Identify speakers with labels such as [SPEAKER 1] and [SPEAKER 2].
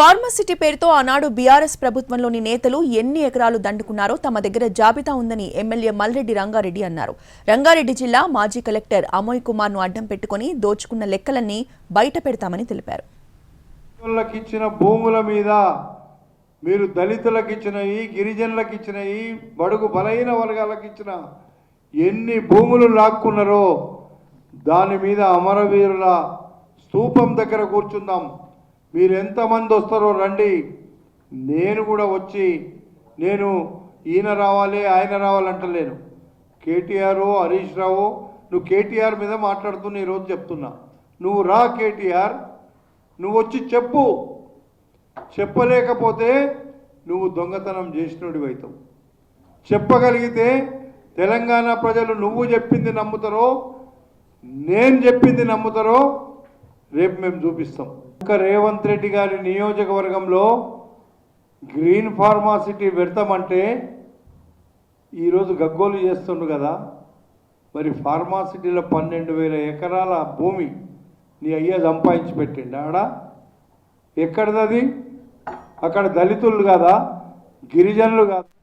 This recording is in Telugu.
[SPEAKER 1] ఫార్మసిటీ పేరుతో ఆనాడు బీఆర్ఎస్ ప్రభుత్వంలోని నేతలు ఎన్ని ఎకరాలు దండుకున్నారో తమ దగ్గర జాబితా ఉందని ఎమ్మెల్యే మల్రెడ్డి రంగారెడ్డి అన్నారు. రంగారెడ్డి జిల్లా మాజీ కలెక్టర్ అమోయ్ కుమార్ను అడ్డం పెట్టుకుని దోచుకున్న లెక్కలన్నీ బయట పెడతామని తెలిపారు.
[SPEAKER 2] ఇచ్చిన భూముల మీద మీరు దళితులకు ఇచ్చినవి గిరిజనులకు ఇచ్చినవి బడుగు బలహీన వర్గాలకు ఇచ్చిన ఎన్ని భూములు లాక్కున్నారో దాని మీద అమరవీరుల స్తూపం దగ్గర కూర్చుందాం. మీరు ఎంతమంది వస్తారో రండి. నేను కూడా వచ్చి నేను ఈయన రావాలి ఆయన రావాలంటలేను కేటీఆర్ హరీష్ రావు నువ్వు కేటీఆర్ మీద మాట్లాడుతున్న ఈరోజు చెప్తున్నా. నువ్వు రా కేటీఆర్ నువ్వు వచ్చి చెప్పు. చెప్పలేకపోతే నువ్వు దొంగతనం చేసినోడి అవుతావు చెప్పగలిగితే తెలంగాణ ప్రజలు నువ్వు చెప్పింది నమ్ముతారో నేను చెప్పింది నమ్ముతారో రేపు మేము చూపిస్తాం. రేవంత్ రెడ్డి గారి నియోజకవర్గంలో గ్రీన్ ఫార్మాసిటీ పెడతామంటే ఈరోజు గగ్గోలు చేస్తుండు కదా. మరి ఫార్మాసిటీలో పన్నెండు వేల ఎకరాల భూమి నీ అయ్య సంపాదించి పెట్టిండు ఆడ? ఎక్కడిదది? అది అక్కడ దళితులు కదా గిరిజనులు కాదు.